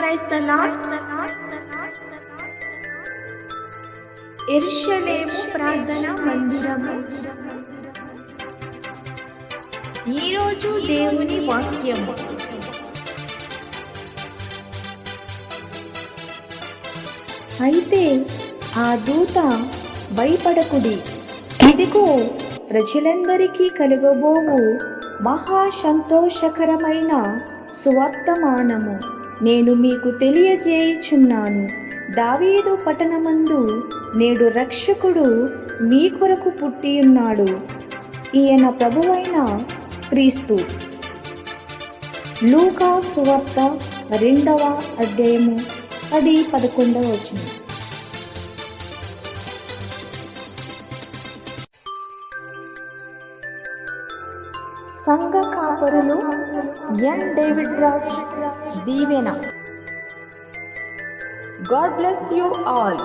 Price the lord ఎరుషలేము ప్రార్థన మందిరము ఈరోజు దేవుని వాక్యము. అయితే ఆ దూత భయపడకుడి. ఇదిగో ప్రజలందరికీ కలుగబోవు మహా సంతోషకరమైన సువర్తమానము. నేను మీకు తెలియజేయుచున్నాను. దావీదు పట్టణమందు నేడు రక్షకుడు మీ కొరకు పుట్టియున్నాడు. ఈయన ప్రభువైన క్రీస్తు. లూకా సువార్త రెండవ అధ్యాయము అది పదకొండవ వచ్చింది సంఘ కాపరులు N David Raj Deevena. God bless you all.